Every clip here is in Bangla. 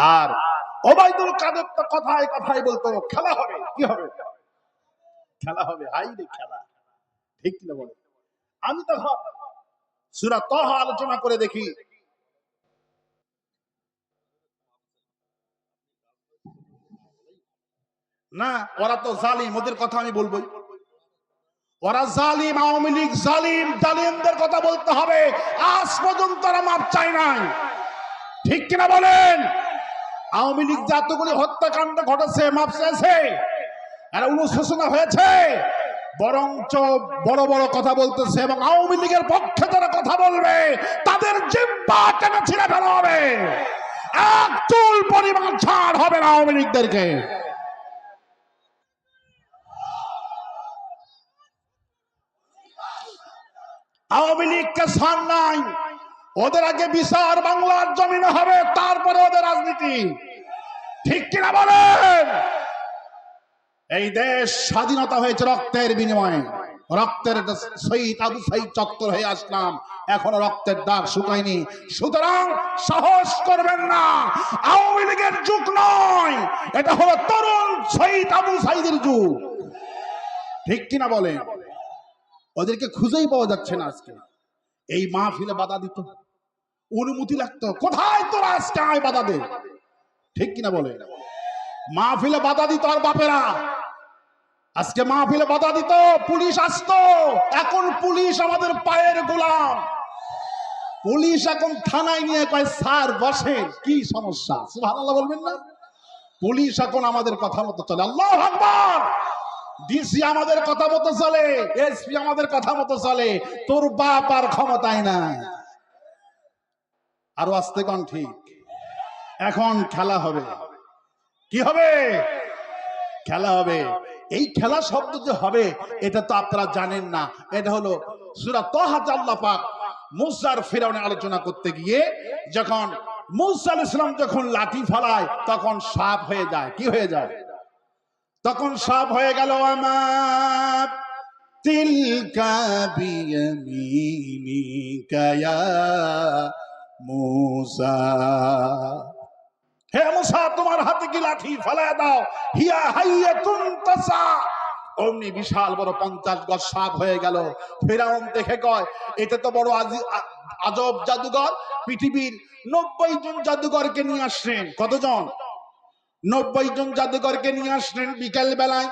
আর ওবায়দুল কাদের তো কথায় কথায় বলতো, খেলা হবে, কি হবে? খেলা হবে, হাই রে খেলা। ঠিক না বলে? আমি তখন সুরা তহ আলোচনা করে দেখি। না, ওরা তো জালিম, ওদের কথা আমি বলবোই। ওরা জালিম, আওয়ামী লীগ জালিম, জালিমদের কথা বলতে হবে। আজ পর্যন্ত ওরা মাপ চাই নাই। ঠিক কিনা বলেন? আওয়ামী লীগ যতগুলি হত্যাকাণ্ড ঘটেছে মাপ আর অনুশোচনা হয়েছে। বরঞ্চ বড় বড় কথা বলতেছে এবং আওয়ামী লীগের পক্ষে যারা কথা বলবে, তাদের জিব্বা টেনে ছিঁড়ে ফেলা হবে। এক চুল পরিমাণ ছাড় হবে না আওয়ামী লীগদেরকে। আওয়ামী লীগকে ছাড় নাই ওদের আগে বিচার বাংলার জমিনে হবে, তারপরে ওদের রাজনীতি। ঠিক কিনা বলেন? এই দেশ স্বাধীনতা হয়েছে রক্তের বিনিময়ে। রক্তের শহীদ চত্বর হয়ে আসলাম। এখনও রক্তের দাগ শুকায়নি। সুতরাং সাহস করবেন না। আওয়ামী লীগের যুগ নয়। এটা হলো তরুণ শহীদ আবু সাইদের যুগ। ঠিক কিনা বলেন? ওদেরকে খুঁজেই পাওয়া যাচ্ছে না আজকে। এই মাহফিলে বাধা দিত। অনুমতি লাগতো। কোথায় তোরা আজকে আয় বাধা দে? ঠিক কিনা বলে? মাহফিলে বাধা দিত আর বাপেরা। আজকে মাহফিলে বাধা দিত, পুলিশ আসতো। এখন পুলিশ আমাদের পায়ের গোলাম। পুলিশ এখন থানায় নিয়ে কয়, স্যার, বসেন। কি সমস্যা? সুবহানাল্লাহ বলবেন না? পুলিশ এখন আমাদের কথা মতো চলে। আল্লাহ আকবার! ডিসি আমাদের কথা মতো চলে, এসপি আমাদের কথা মতো চলে। তোর বাপ আর ক্ষমতায় নাই। আরও আসতে কন ঠিক। এখন খেলা হবে। কি হবে? খেলা হবে। এই খেলা শব্দ যে হবে, এটা তো আপনারা জানেন না। এটা হলো সুরা তহাজ আল্লাহ মুসার ফেরাউনে আলোচনা করতে গিয়ে যখন মুসা আলাইহিস সালাম যখন লাঠি ফালায়, তখন সাপ হয়ে যায়। কি হয়ে যায়? তখন সব হয়ে গেল আমার তিলকা বিয়ামিনিকা মূসা। হে মুসা, তোমার হাতে কি লাঠি? ফেলায় দাও। হিয়া হাইয়া হাইয়াতুন তাসা অমনি বিশাল বড় পঞ্চাশ গজ সাপ হয়ে গেল। ফেরাউন দেখে কয়, এটা তো বড় আজব জাদুঘর। পৃথিবীর নব্বই জন জাদুঘরকে নিয়ে আসছেন। কতজন? নব্বই জন জাদুঘরকে নিয়ে আসলেন বিকেল বেলায়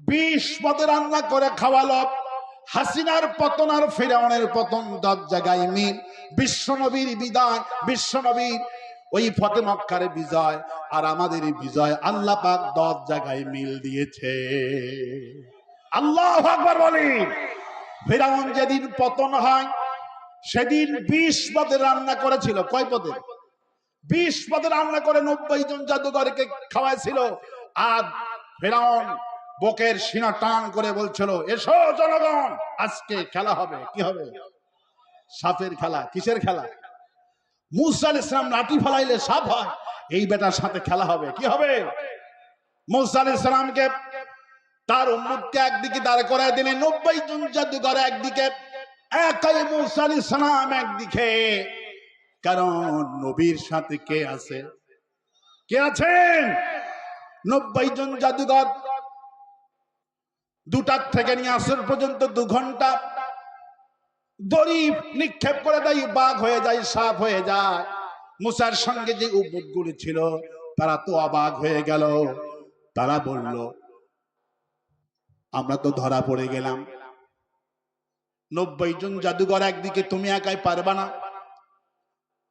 বিশ পদে রান্না করে খাওয়ালো। হাসিনার পতন আর ফেরাউনের পতন জায়গায় মিল। বিশ্বনবীর বিদায়, বিশ্বনবীর ওই ফতে মক্কার বিজয় আর আমাদের বিজয় আল্লাহ পাক দশ জায়গায় মিল দিয়েছে। আল্লাহ আকবার বলি ফেরাউন যেদিন পতন হয়, সেদিন বিশ পদে রান্না করেছিল। কয় পদে? বিশ পদে রান্না করে নব্বই জন জাদুঘরকে খাওয়াইছিল। আর ফেরাউন বকের সিনা টান করে বলছিল, এসো জনগণ, আজকে খেলা হবে। কি হবে? সাপের খেলা, কিসের খেলা? মুসা আল ইসলাম লাঠি ফেলাইলে সাপ হয়, এই বেটার সাথে খেলা হবে, কি হবে? মুসা আল ইসলামকে তার উম্মুদকে একদিকে দাঁড় করায় দিলে, নব্বই জন জাদুঘর একদিকে, একাই মুসা ইসলাম একদিকে। কারণ নবীর সাথে কে আছে? কে আছেন? নব্বই জন জাদুঘর দুটার থেকে নিয়ে আসর পর্যন্ত দু ঘণ্টা। দড়ি নিক্ষেপ করে দেয়, বাঘ হয়ে যায়, সাপ হয়ে যায়। মুসার সঙ্গে যে উপদগুলি ছিল, তারা তো অবাক হয়ে গেল। তারা বলল, আমরা তো ধরা পড়ে গেলাম। নব্বই জন জাদুঘর একদিকে তুমি একাই পারবা না।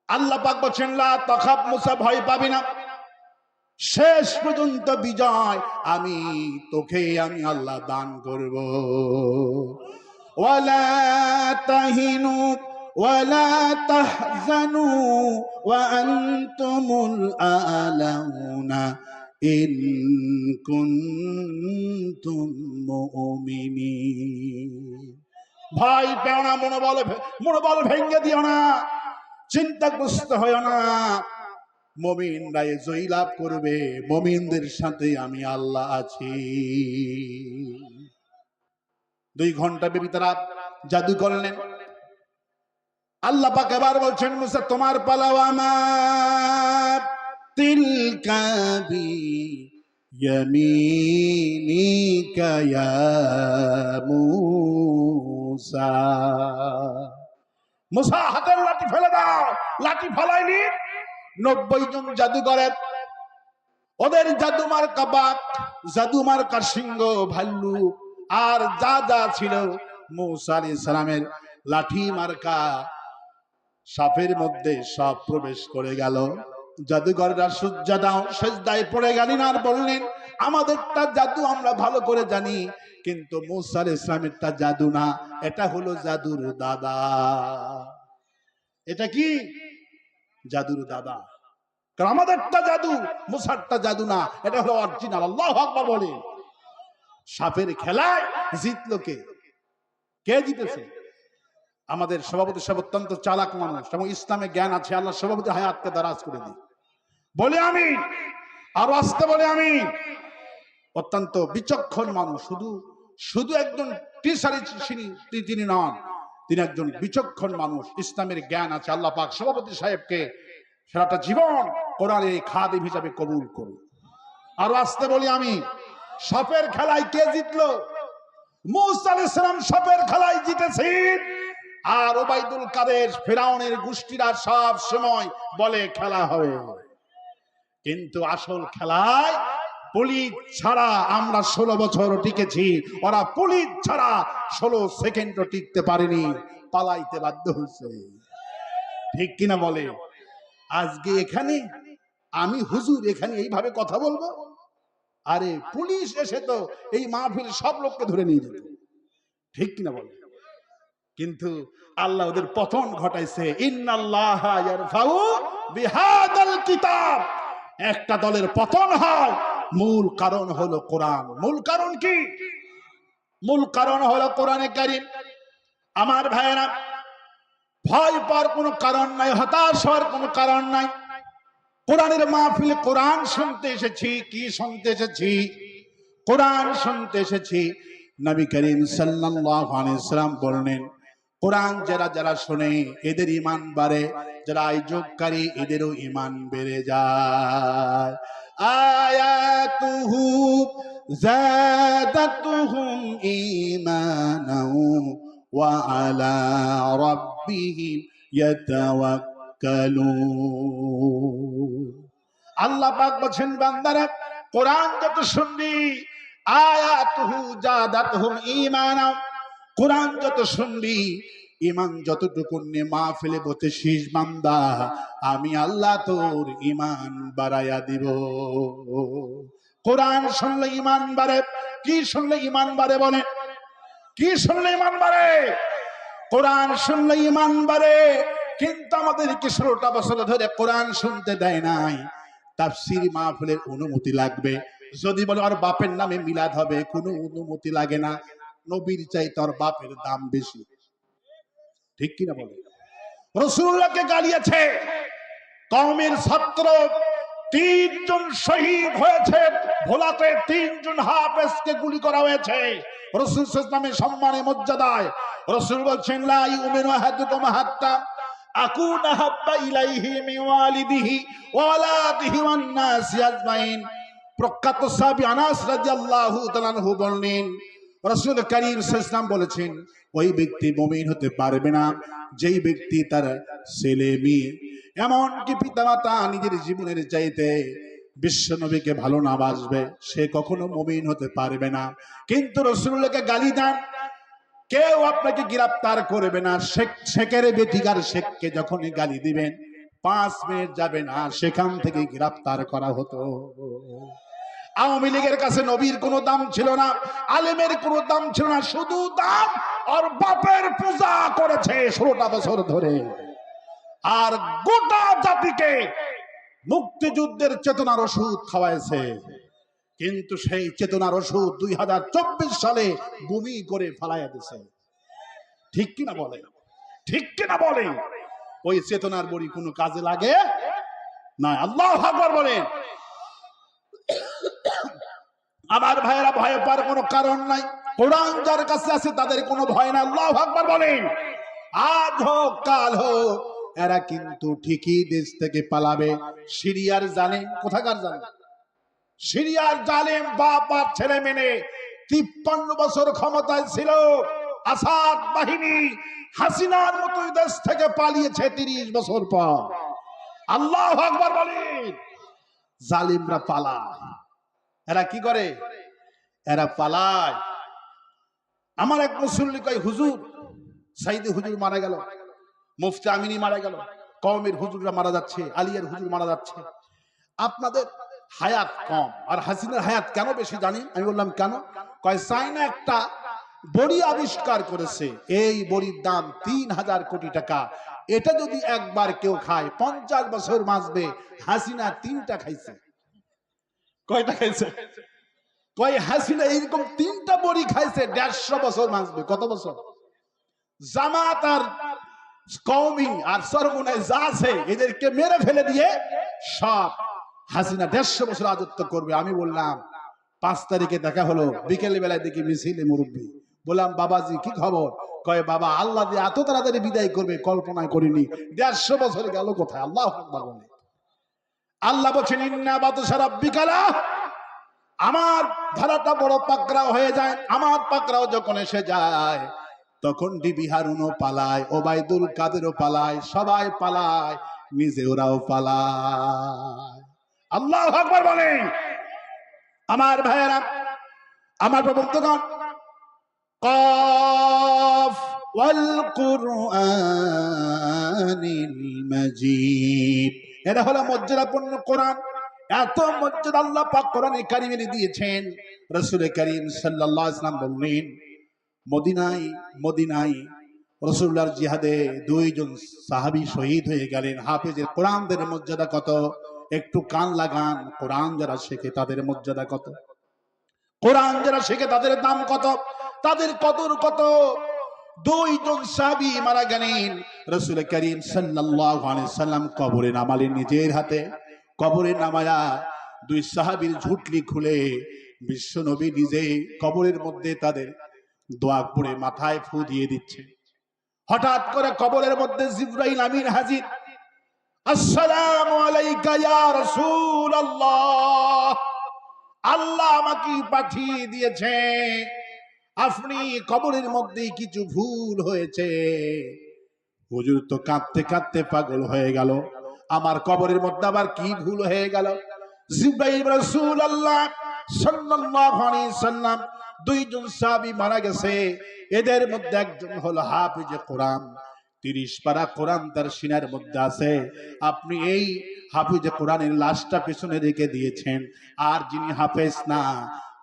আল্লাহ পাক বলছেন, লা তখাব মুসা ভয় পাবি না। শেষ পর্যন্ত বিজয় আমি, তোকে আমি আল্লাহ দান করব। ওয়ালা তাহিনু, ওয়ালা তাহজানু, ওয়া আনতুমুল আলাউনা ইন কুনতুম মুমিনিন। ভাই, পেও না, মনোবল মনোবল ভেঙে দিও না। চিন্তাগ্রস্ত হয় না। মমিন রায় জয়ী করবে, মমিনদের সাথে আমি আল্লাহ আছি। দুই ঘণ্টা বেবি তারা জাদু করলেন। আল্লাহ পাক আবার বলছেন, মুসা, তোমার পালাও আমার। তিলকাবি ইয়ামিনিকা ইয়া মুসা, হাতের লাঠি ফেলে দাও। লাঠি ফেলায়নি। নব্বই জন জাদুঘরের ওদের জাদুমার কাবাক জাদুমার সিংহ ভাল্লু, আর যা যা ছিল মৌসা আলী সালামের লাঠি মার্কা, সাপের মধ্যে সব প্রবেশ করে গেল। জাদুঘররা সূর্য দাও, সেজদায় পড়ে গেলেন আর বললেন, আমাদেরটা জাদু আমরা ভালো করে জানি, কিন্তু মৌসা আলী ইসলামেরটা জাদু না, এটা হলো জাদুর দাদা। এটা কি? জাদুর দাদা। কারণ আমাদেরটা জাদু, মুসারটা জাদু না, এটা হলো অরিজিনাল আল্লাহ আকবার বলে। সাপের খেলায় জিতলো কে? কে জিতেছে? আমাদের সভাপতি সাহেব অত্যন্ত চালাক মানুষ, এবং ইসলামে জ্ঞান আছে, আল্লাহ সভাপতি হায়াতকে দারাজ করে দিই বলে আমি আরও আসতে বলে আমি অত্যন্ত বিচক্ষণ মানুষ, শুধু শুধু একজন তিনি নন, তিনি একজন বিচক্ষণ মানুষ, ইসলামের জ্ঞান আছে, আল্লাহ পাক সভাপতি সাহেবকে, সারাটা জীবন কোরআনের এই খাদিম হিসাবে কবুল করুন। আরও আসতে বলি আমি সাপের খেলায় কে জিতলো? মুসা আলাইহিস সালাম সাপের খেলায় জিতেছেন। আর ওবাইদুল কাদের ফেরাউনের গোষ্ঠীরা সব সময় বলে খেলা হবে। কিন্তু আসল খেলায় পুলিশ ছাড়া আমরা ষোলো বছর টিকেছি। ওরা পুলিশ ছাড়া ষোলো সেকেন্ডও টিকতে পারেনি, পালাইতে বাধ্য হয়েছে। ঠিক কিনা বলে? আজকে এখানে আমি হুজুর, এখানে এইভাবে কথা বলব? আরে পুলিশ এসে তো এই মাহফিল সব লোককে ধরে নিয়ে যেত। ঠিক কিনা বলে? কিন্তু আল্লাহ ওদের পতন ঘটাইছে। কিতাব। একটা দলের পতন হয়, মূল কারণ হলো কোরআন। মূল কারণ কি? মূল কারণ হলো কোরআনে কারিম। আমার ভাইয়েরা, ভয় পাওয়ার কোনো কারণ নাই, হতাশ হওয়ার কোনো কারণ নাই। কোরআনের মাহফিলে কোরআন শুনতে এসেছি, কি শুনতে এসেছি? কোরআন শুনতে এসেছি। নবী করিম সাল্লাল্লাহু আলাইহি সাল্লাম বললেন, কোরআন যারা যারা শোনে, এদের ইমান বাড়ে, যারা আয়োজককারী, এদেরও ইমান বেড়ে যায়। আয়াতুহু জাদাতুহুম ঈমানাও ওয়া আলা রাব্বিহিম ইয়াতাওয়াক্কালুন। আল্লাহ পাক বলছেন, বান্দারা, কোরআন যত শুনবি, আয়াতুহু জাদাতুহুম ঈমানা। কোরআন যত শুনবি ইমান যতটুকু নিয়ে মা ফেলে বসে শীষ বান্দা, আমি আল্লাহ তোর ইমান বাড়াইয়া দিব। কোরআন শুনলে ইমান বাড়ে, কি শুনলে ইমান বাড়ে বলে কি শুনলে ইমান বাড়ে? কোরআন শুনলে ইমান বাড়ে কিন্তু আমাদেরকে ষোলোটা বছর ধরে কোরআন শুনতে দেয় নাই। তাফসির মাহফিলের অনুমতি লাগবে। যদি বলে, আর বাপের নামে মিলাদ হবে? কোনো অনুমতি লাগে না। নবীর চাই তোর বাপের দাম বেশি। ঠিক কিনা বলে? রসুল্লাহকে গালিয়েছে। কওমের ছাত্র তিনজন শহীদ হয়েছে। ভোলাতে তিনজন হাফেজকে গুলি করা হয়েছে। রসুল ইসলামের সম্মানে মর্যাদায়। রসুল বলছেন লাই উমেন আহাদুকুম হাত্তা আকুন হাব্বা ইলাইহি মিন ওয়ালিদিহি ওয়ালাদিহি ওয়ান প্রখ্যাত সাহাবী আনাস রাদিয়াল্লাহু তাআলা আনহু বললেন, রসুল করিম ইসলাম বলেছেন, ওই ব্যক্তি মমিন হতে পারবে না। যেই ব্যক্তি তার ছেলে মেয়ে, এমনকি পিতামাতা নিজের জীবনের চাইতে বিশ্ব নবীকে ভালো না বাসবে, সে কখনো মমিন হতে পারবে না। কিন্তু রসুল্লাহকে গালি দেন কেউ আপনাকে গ্রেফতার করবে না। শেখ, শেখের বেটিকার শেখকে যখনই গালি দিবেন, পাঁচ মিনিট যাবে না, সেখান থেকে গ্রেফতার করা হতো। আওয়ামী লীগের কাছে নবীর কোনো দাম ছিল না, আলেমের কোনো দাম ছিল না, শুধু দাম আর বাপের পূজা করেছে ষোলোটা বছর ধরে। আর গোটা জাতিকে মুক্তিযুদ্ধের চেতনার ওষুধ খাওয়াইছে। কিন্তু সেই চেতনার ওষুধ দুই হাজার চব্বিশ সালে বমি করে ফালাইয়া দিছে। ঠিক কিনা বলে? ঠিক কিনা বলে? ওই চেতনার বড়ি কোনো কাজে লাগে? না, আল্লাহ আকবার বলেন আমার ভাইয়েরা ভয় পাওয়ার কোনো কারণ নাই। কোরআন যার কাছে আছে তাদের কোনো ভয় নাই। আল্লাহ আকবার বলেন। আজ হোক, কাল হোক, এরা কিন্তু ঠিকই দেশ থেকে পালাবে। সিরিয়ার জানে, কোথাকার জালেম সিরিয়ার জালেম বাপ আর ছেলে মেনে তিপ্পান্ন বছর ক্ষমতায় ছিল। আসাদ বাহিনী হাসিনার মতো দেশ থেকে পালিয়েছে তিরিশ বছর পর। আল্লাহ আকবার বলেন, জালিমরা পালায়। এরা কি করে? এরা পালায়। আমার এক মুসল্লি কয়, হুজুর, সাইদে হুজুর মারা গেল। মুফতি আমিনী মারা গেল। কওমের হুজুররা মারা যাচ্ছে, আলিয়ার হুজুর মারা যাচ্ছে। আপনাদের হায়াত কম। আর হাসিনার হায়াত কেন বেশি জানি? আমি বললাম, কেন? কয় চাইনা একটা বড়ি আবিষ্কার করেছে। এই বড়ির দাম তিন হাজার কোটি টাকা। এটা যদি একবার কেউ খায়, পঞ্চাশ বছর বাঁচবে। হাসিনা তিনটা খাইছে। কয়টা খাইছে? কয়, হাসিনা এইরকম তিনটা বড়ি খাইছে, দেড়শো বছর বাঁচবে। কত বছর? জামাত আর কৌমি আর সরমুনায় যা আছে, এদেরকে মেরে ফেলে দিয়ে সব হাসিনা দেড়শো বছর রাজত্ব করবে, আমি বললাম, পাঁচ তারিখে দেখা হলো বিকেল বেলায় দেখি মিছিলে মুরব্বী। বললাম, বাবাজি, কি খবর? কয়ে, বাবা, আল্লাহ দিয়ে এত তাড়াতাড়ি বিদায় করবে, কল্পনায় করিনি। দেড়শো বছর গেল কোথায়? আল্লাহ বলে। আল্লাহ বলছেন, ইন্না রাব্বিকালা আমার ধারাটা বড় পাকড়াও হয়ে যায়। আমার পাকড়াও যখন এসে যায়, তখন ডিবি হারুনও পালায়, ওবায়দুল কাদেরও পালায়, সবাই পালায়, নিজে ওরাও পালায়। আল্লাহ আকবার বলে। আমার ভাইয়েরা, আমার প্রবর্তগণ কফ ওয়াল কুরআনিল মাজিদ। এটা হলো মর্যাদাপূর্ণ কোরআন। এত মর্যাদা আল্লাহ পাক কোরআনে কারিমে দিয়েছেন। রাসূল করিম সাল্লাল্লাহু আলাইহি ওয়াসাল্লাম বললেন, মদিনায় মদিনায় রসুল্লাহর জিহাদে দুইজন সাহাবি শহীদ হয়ে গেলেন। হাফেজের কোরআনদের মর্যাদা কত? একটু কান লাগান। কোরআন যারা শেখে তাদের মর্যাদা কত? কোরআন যারা শেখে তাদের দাম কত? তাদের কদর কত? দুইজন সাহাবী মারা গেলেন। রসুল করিম সাল্লাম কবরে নামালেন নিজের হাতে কবরে নামায়া দুই সাহাবীর ঝুটলি খুলে বিশ্ব নবী নিজে কবরের মধ্যে তাদের দোয়া পড়ে মাথায় ফু দিয়ে দিচ্ছে। হঠাৎ করে কবরের মধ্যে জিব্রাইল আমিন হাজির আসসালামু আলাইকা ইয়া রাসূলুল্লাহ। আল্লাহ আমাকে পাঠিয়ে দিয়েছে। আপনি কবরের মধ্যে কিছু ভুল হয়েছে। হুজুর তো কাঁদতে কাঁদতে পাগল হয়ে গেল। আমার কবরের মধ্যে আবার কি ভুল হয়ে গেল? জিব্রাইল রাসূলুল্লাহ সাল্লাল্লাহু আলাইহি সাল্লাম দুইজন সাহাবী মারা গেছে। এদের মধ্যে একজন হলো হাফিজে কোরআন। তিরিশ পারা কোরআন তার সিনার মধ্যে আছে। আপনি এই হাফিজে কোরআনের লাশটা পেছনে রেখে দিয়েছেন, আর যিনি হাফেজ না,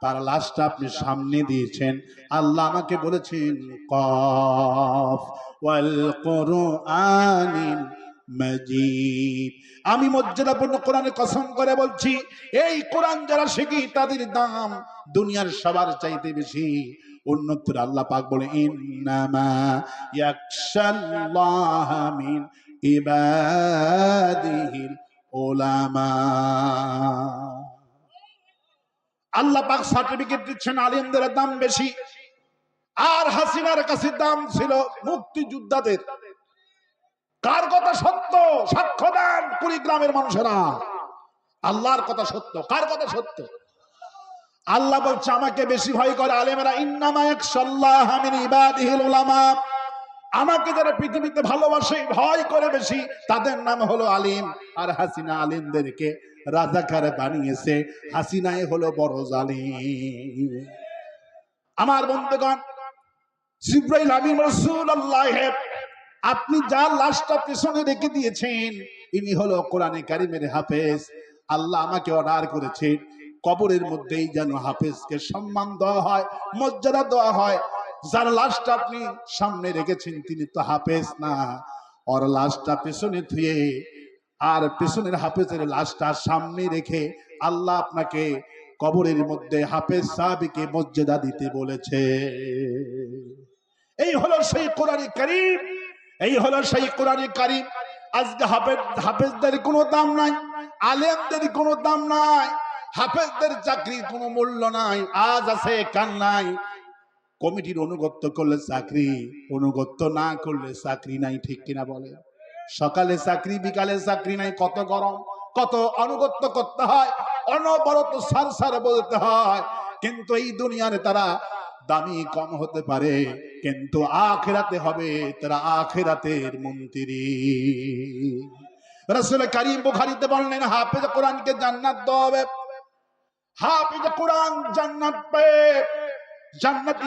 তার লাশটা আপনি সামনে দিয়েছেন। আল্লাহ আমাকে বলেছেন, কফ ওয়াল কোরআনিল মজিদ। আমি মর্যাদাপূর্ণ কোরআনে কসম করে বলছি, এই কোরআন যারা শিখি তাদের দাম দুনিয়ার সবার চাইতে বেশি। অন্যত্র আল্লাহ পাক বলে ইন্নামা ইয়াকশাল্লাহ মিন ইবাদিহিল উলামা। আল্লাহ পাক সার্টিফিকেট দিচ্ছেন, আলিমদের দাম বেশি। আর হাসিনার কাছে দাম ছিল মুক্তিযোদ্ধাদের। কার কথা সত্য? সাক্ষ্য দেন কুড়িগ্রামের মানুষেরা। আল্লাহর কথা সত্য। কার কথা সত্য? আল্লাহ বলছে, আমাকে বেশি ভয় করে আলেমেরা, ইন্নামা উলামা। আমাকে যারা পৃথিবীতে ভালোবাসে, ভয় করে বেশি, তাদের নাম হলো আলিম। আর হাসিনা আলিমদেরকে রাজাকার বানিয়েছে। হাসিনাই হলো বড় জালিম। আমার বন্ধুগণ, জিব্রাইল আমিন রাসূলুল্লাহ, আপনি যার লাশটা পেছনে রেখে দিয়েছেন, ইনি হলো কোরআনে কারিমের হাফেজ। আল্লাহ আমাকে অর্ডার করেছে কবরের মধ্যেই যেন হাফেজকে সম্মান দেওয়া হয়, মর্যাদা দেওয়া হয়। যার লাশটা আপনি সামনে রেখেছেন, তিনি তো হাফেজ না। ওর লাশটা পেছনে ধুয়ে আর পেছনের হাফেজের লাশটা সামনে রেখে আল্লাহ আপনাকে কবরের মধ্যে হাফেজ সাহাবিকে মর্যাদা দিতে বলেছে। এই হলো সেই কোরআনে কারিম, এই হলো সেই কোরআনে কারিম। আজকে হাফেজ, হাফেজদের কোনো দাম নাই, আলেমদের কোনো দাম নাই। হাফেজদের চাকরির কোনো মূল্য নাই, আজ আছে, কাল নাই। কমিটির অনুগত্য করলে চাকরি অনুগত্য না করলে চাকরি নাই, ঠিক কিনা বলে সকালে চাকরি, বিকালে চাকরি নাই, কত গরম, কত অনুগত্য করতে হয়, অনবরত সার সার বলতে হয়। কিন্তু এই দুনিয়ারে তারা দামি কম হতে পারে, কিন্তু আখেরাতে হবে তারা আখেরাতের মন্ত্রী। রসুল করিম বুখারিতে বললেন, হাফেজ কোরআনকে জান্নাত দেওয়া হবে। হাফেজ কোরআন জান্নাত পেয়ে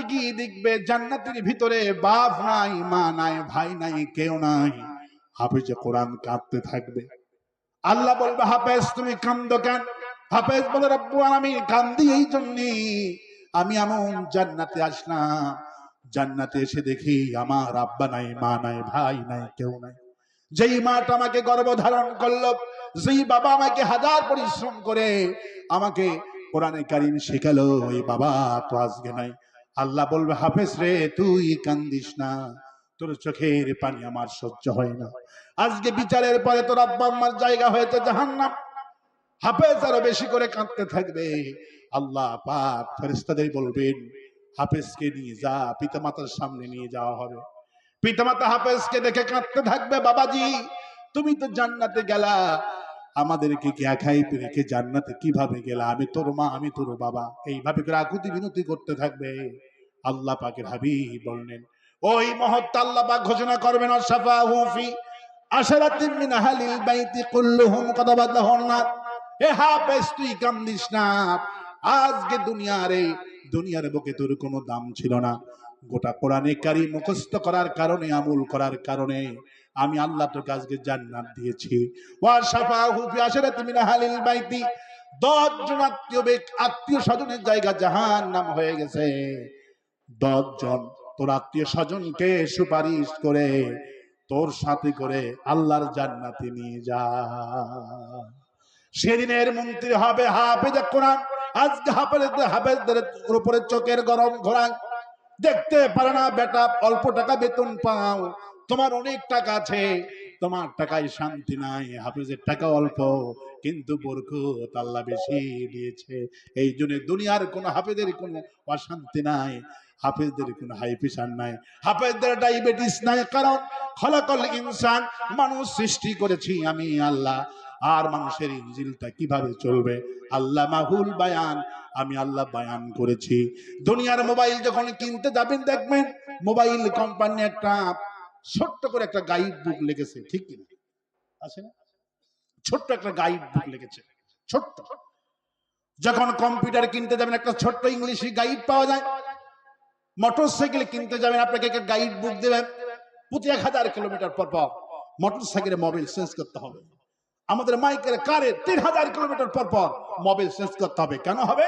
গিয়ে দেখবে, জান্নাতের ভিতরে বাপ নাই, মা নাই, ভাই নাই, কেউ নাই। হাফেজ কোরআন কাঁদতে থাকবে। আল্লাহ বলবে, হাফেজ, তুমি কান্দ কেন? হাফেজ বলে রব্বু আমি কান্দি এই জন্যে। আমি এমন জান্নাতে আসলাম, জান্নাতে এসে দেখি আমার আব্বা নাই, মা নাই, ভাই নাই, কেউ নাই। যেই মাটা আমাকে গর্ভধারণ করল, যেই বাবা আমাকে হাজার পরিশ্রম করে আমাকে কোরআনে কারিম শেখালো, ওই বাবা, তো আজকে নাই। আল্লাহ বলবে, হাফেজ রে, তুই কান্দিস না। তোর চোখের পানি আমার সহ্য হয় না। আজকে বিচারের পরে তোর আব্বা আম্মার জায়গা হয়েছে জাহান্নাম। হাফেজ আরও বেশি করে কাঁদতে থাকবে। আল্লাহ পাক ফেরেস্তাদের বলবেন, হাফেজকে নিয়ে যা, পিতামাতার সামনে নিয়ে যাওয়া হবে। পিতামাতা হাফেজকে দেখে কাঁদতে থাকবে, বাবাজি, তুমি তো জান্নাতে গেলা। আমাদেরকে কি একাই রেখে জান্নাতে কীভাবে গেলা? আমি তোর মা, আমি তোর বাবা। এইভাবে করে আকুতি বিনতি করতে থাকবে। আল্লাহ পাকের হাবিব বললেন, ওই মহত্ব আল্লাহ পাক ঘোষণা করবেন অসাফা হুফি আশারাতিন মিন আহলিল বাইতি কুল্লুহুম কদ বাদাহুন্নার এ হাফেজ, তুই কান্দিস না। আজকে দুনিয়ারে দুনিয়ার বুকে তোর কোনো দাম ছিল না। গোটা কোরআনে কারি মুখস্থ করার কারণে, আমল করার কারণে আমি আল্লাহ তোকে আজকে জান্নাত দিয়েছি। ওয়া শাফাহু ফি আশরাতি মিন আহলিল বাইতি। দশ জন আত্মীয় ব্যক্তি, আত্মীয় স্বজনের জায়গা জাহান নাম হয়ে গেছে। দশ জন তোর আত্মীয় স্বজনকে সুপারিশ করে তোর সাথে করে আল্লাহর জান্নাতে নিয়ে যা। সেদিনের মন্ত্রী হবে হাফেজ কোরআন, আজকে হাফেজ হাফেজদের উপরে চোখের গরম ঘোরান দেখতে পারে না, বেটা, অল্প টাকা বেতন পাও। তোমার অনেক টাকা আছে, তোমার টাকায় শান্তি নাই, হাফেজের টাকা অল্প, কিন্তু বরকত আল্লাহ বেশি দিয়েছে। এই জন্য দুনিয়ার কোন হাফেজের কোনো অশান্তি নাই, হাফেজদের কোনো হাই প্রেশার নাই। হাফেজদের ডায়াবেটিস নাই, কারণ খলাকল ইনসান মানুষ সৃষ্টি করেছি আমি, আল্লাহ। আর মানুষের ইঞ্জিলটা কীভাবে চলবে? আল্লাহ মাহুল বায়ান। আমি আল্লাহ বায়ান করেছি। দুনিয়ার মোবাইল যখন কিনতে যাবেন, দেখবেন মোবাইল কোম্পানি একটা ছোট্ট করে একটা গাইড বুক লেগেছে। ঠিক আছে না? ছোট্ট একটা গাইড বুক লেগেছে। ছোট্ট। যখন কম্পিউটার কিনতে যাবেন, একটা ছোট্ট ইংলিশ গাইড পাওয়া যায়। মোটর মোটরসাইকেল কিনতে যাবেন, আপনাকে একটা গাইড বুক দেবেন। প্রতি এক হাজার কিলোমিটার পর পর মোটরসাইকেলে মোবাইল চেঞ্জ করতে হবে। আমাদের মাইকের কারে তিন হাজার কিলোমিটার পর পর মোবাইল চেঞ্জ করতে হবে। কেন হবে?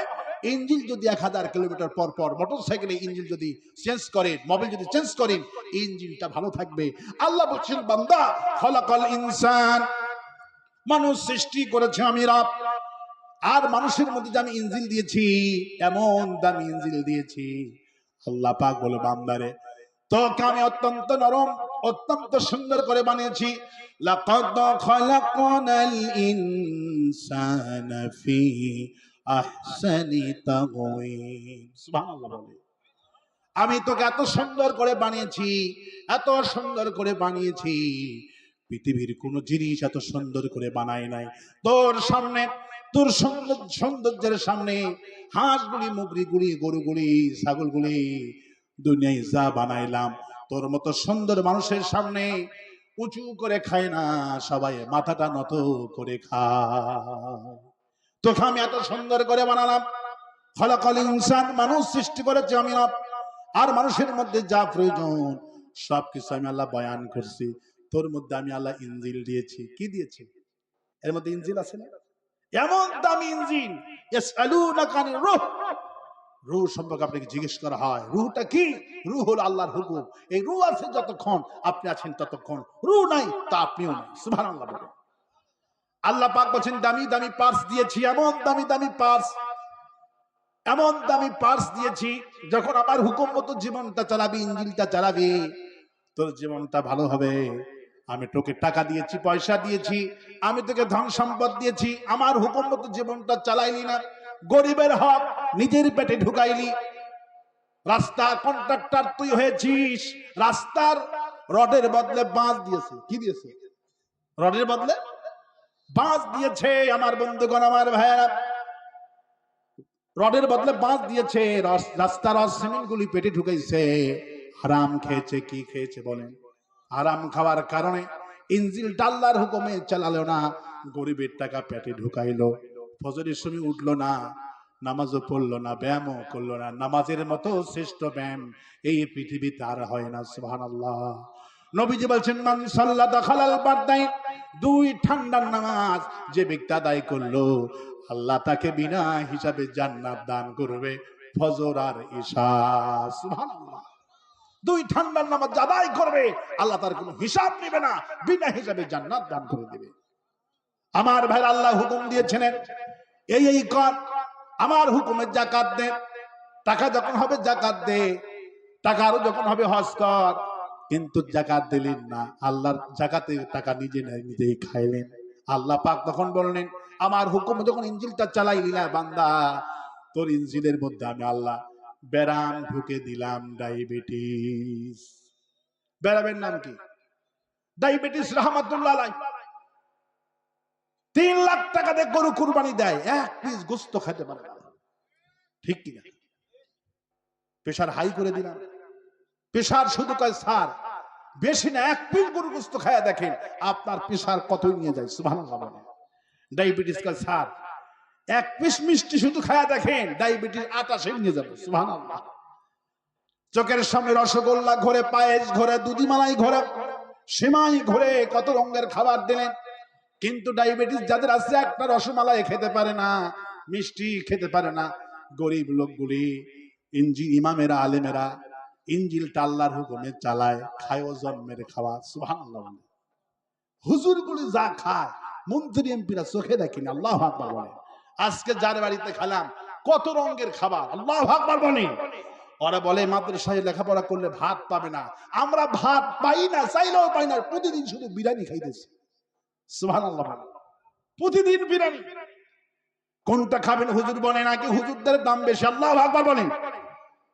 ইঞ্জিন যদি এক হাজার কিলোমিটার পর পর মোটর সাইকেলে ইঞ্জিন যদি চেঞ্জ করেন মোবাইল যদি চেঞ্জ করেন, ইঞ্জিনটা ভালো থাকবে। আল্লাহ বলছেন, বান্দা, খলাকল ইনসান। মানুষ সৃষ্টি করেছে আমি রব আর মানুষের মধ্যে যে আমি ইঞ্জিল দিয়েছি, এমন দামি ইঞ্জিল দিয়েছি। আল্লাহ পাক বলে, বান্দারে, তোকে আমি অত্যন্ত নরম অত্যন্ত সুন্দর করে বানিয়েছি। আমি তোকে এত সুন্দর করে বানিয়েছি, এত সুন্দর করে বানিয়েছি। পৃথিবীর কোন জিনিস এত সুন্দর করে বানায় নাই। তোর সামনে, তোর সুন্দর সৌন্দর্যের সামনে হাঁসগুলি, মুগরিগুলি, গরুগুলি, ছাগলগুলি দুনিয়ায় যা বানাইলাম তোর মতো সুন্দর মানুষের সামনে উঁচু করে খায় না, সবাই মাথাটা নত করে খায়। তোকে আমি এত সুন্দর করে বানালাম। ফলাকল ইনসান মানুষ সৃষ্টি করেছে আমি। আর মানুষের মধ্যে যা প্রয়োজন, সবকিছু আমি আল্লাহ বয়ান করছি। তোর মধ্যে আমি আল্লাহ ইঞ্জিল দিয়েছি। কি দিয়েছি? এর মধ্যে ইঞ্জিল আছে না? এমন দামি আনির রূহ। রুহ সম্পর্কে আপনাকে জিজ্ঞেস করা হয়, রুহটা কি? রুহ হল আল্লাহর হুকুম। এই রুহ আছে যতক্ষণ আপনি আছেন ততক্ষণ। রুহ নাই, তা আপনিও নাই। বলেন। আল্লাহ পাক বলছেন, দামি দামি পার্স দিয়েছি, এমন দামি দামি পার্স, এমন দামি পার্স দিয়েছি, যখন আমার হুকুম মতো জীবনটা চালাবি ইঞ্জিনটা চালাবি, তোর জীবনটা ভালো হবে। আমি তোকে টাকা দিয়েছি, পয়সা দিয়েছি, আমি তোকে ধন সম্পদ দিয়েছি, আমার হুকুম মতো জীবনটা চালাইলি না। গরিবের হক নিজের পেটে ঢুকাইলি। রাস্তার কন্ট্রাক্টর তুই হয়েছিস। রাস্তার রডের বদলে বাঁশ দিয়েছে। কি দিয়েছে? রডের বদলে? বাঁশ দিয়েছে আমার বন্ধুগণ, আমার ভাইয়েরা। রডের বদলে বাঁশ দিয়েছে। রস- রাস্তার সিমেন্ট গুলি পেটে ঢুকাইছে। হারাম খেয়েছে, কি খেয়েছে বলেন? হারাম খাওয়ার কারণে ইঞ্জিল ডাল্লার হুকুমে চালালো না। গরিবের টাকা পেটে ঢুকাইলো। ফজরের সময় উঠল না। নামাজও পড়ল না, ব্যায়ামও করল না, নামাজের মতো শ্রেষ্ঠ ব্যায়াম এই পৃথিবীতে আর হয় না সুহান আল্লাহ নবীজি বলছেন, মান সাল্লা দাখালাল দুই ঠান্ডার নামাজ যে ব্যক্তি আদায় করল, আল্লাহ তাকে বিনা হিসাবে জান্নাত দান করবে ফজর আর ঈশা দুই ঠান্ডার নামাজ আদায় করবে, আল্লাহ তার কোনো হিসাব নেবে না, বিনা হিসাবে জান্নাত দান করে দেবে। আমার ভাই আল্লাহ হুকুম দিয়েছেন এই এই কর আমার হুকুমের জাকাত দে, টাকা যখন হবে জাকাত দে টাকারও যখন হবে হজ কর। কিন্তু জাকাত দিলেন না, আল্লাহর জাকাতে টাকা নিজে নিজেই খাইলেন। আল্লাহ পাক তখন বললেন, আমার হুকুম যখন ইঞ্জিলটা চালাই নিলা বান্দা, তোর ইঞ্জিলের মধ্যে আমি আল্লাহ ব্যারাম ঢুকে দিলাম ডায়াবেটিস। ব্যারামের নাম কি? ডায়াবেটিস রহমাতুল্লাহ তিন লাখ টাকা দিয়ে গরু কুরবানি দেয়, এক পিস গোস্ত খেতে পারে ঠিক কিনা? প্রেশার হাই করে দিলাম। প্রেশার শুধু কয়, স্যার, বেশি না, এক পিস গরু গোস্ত খায়া দেখেন আপনার প্রেশার কতই নিয়ে যায়। বলেন ডায়াবেটিস কয়, স্যার, এক পিস মিষ্টি শুধু খায়া দেখেন, ডায়াবেটিস আটাশে নিয়ে যাবে। সুবহানাল্লাহ। চোখের সামনে রসগোল্লা ঘরে, পায়েস ঘরে দুদিমালাই ঘরে, সেমাই ঘরে, কত রঙের খাবার দিলেন। কিন্তু ডায়াবেটিস যাদের আছে, একটা রসমালাই খেতে পারে না, মিষ্টি খেতে পারে না। গরিব লোকগুলি, ইঞ্জি, ইমামেরা, আলেমেরা ইঞ্জিলটা আল্লাহর হুকুমে চালায়, খায় ও জন্মের খাওয়া, সুবহানাল্লাহ বলে। হুজুরগুলি যা খায়, মন্ত্রী, এমপিরা চোখে দেখেনি আল্লাহ আকবার বলে। আজকে যার বাড়িতে খেলাম, কত রঙের খাবার, আল্লাহ আকবার বলে। ওরা বলে, মাদ্রাসায় লেখাপড়া করলে ভাত পাবে না। আমরা ভাত পাই না, চাইলেও পাই না, প্রতিদিন শুধু বিরিয়ানি খাইতেছি। সুবহানাল্লাহ বলে। প্রতিদিন বিরিয়ানি। কোনটা খাবেন হুজুর বলে নাকি হুজুরদের দাম বেশি? আল্লাহ আকবার বলেন।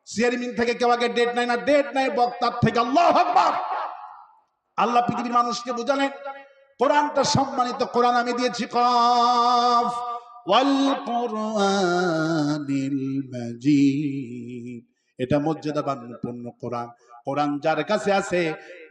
চেয়ারম্যান থেকে কেউ আগে ডেট নাই না ডেট নাই বক্তার থেকে। আল্লাহ আকবার। আল্লাহ পৃথিবীর মানুষকে বোঝালেন, কোরআনটা সম্মানিত, কোরআন আমি দিয়েছি কফ। ওয়াল কোরআনিল মাজিদ। এটা মর্যাদাবান কোরআন। কোরআন যার কাছে আছে,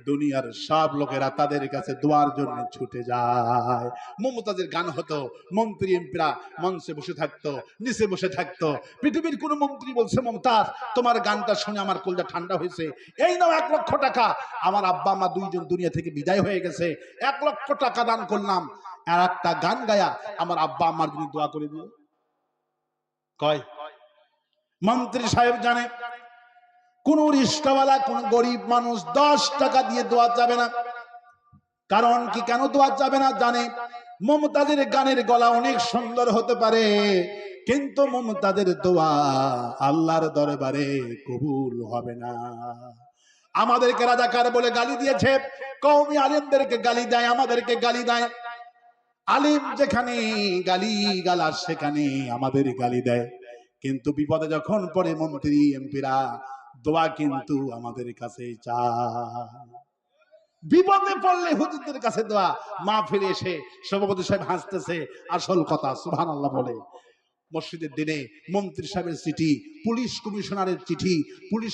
দুনিয়ার সব লোকেরা তাদের কাছে দোয়ার জন্য ছুটে যায়। মমতাজের গান হতো, মন্ত্রী এমপিরা মঞ্চে বসে থাকতো, নিচে বসে থাকতো। পৃথিবীর কোন মন্ত্রী বলছে, মমতাজ, তোমার গানটা শুনে আমার কলজা ঠান্ডা হয়েছে। এই নাও এক লক্ষ টাকা। আমার আব্বা মা দুইজন দুনিয়া থেকে বিদায় হয়ে গেছে। এক লক্ষ টাকা দান করলাম। আর একটা গান গায়া আমার আব্বা আমার জন্য দোয়া করে দিও কয়? মন্ত্রী সাহেব জানে কোন রিস্কাওয়ালা কোন গরিব মানুষ দশ টাকা দিয়ে দোয়া যাবে না। কারণ কি কেন দোয়া যাবে না? জানে, মমতাজের গানের গলা অনেক সুন্দর হতে পারে, কিন্তু মমতাজের দোয়া আল্লাহর দরবারে কবুল হবে না। আমাদেরকে রাজাকার বলে গালি দিয়েছে কৌমি আলিমদেরকে গালি দেয়, আমাদেরকে গালি দেয়। আলিম যেখানে গালি গালার সেখানে আমাদের গালি দেয়। কিন্তু বিপদে যখন পড়ে মন্ত্রী, এমপিরা দোয়া কিন্তু আমাদের কাছে বিপদে পড়লে হুজুরদের কাছে দোয়া। মা ফিরে এসে সভাপতি সাহেব হাসতেছে। আসল কথা সুহান আল্লাহ বলে। মসজিদের দিনে মন্ত্রী সাহেবের চিঠি, পুলিশ কমিশনারের চিঠি, পুলিশ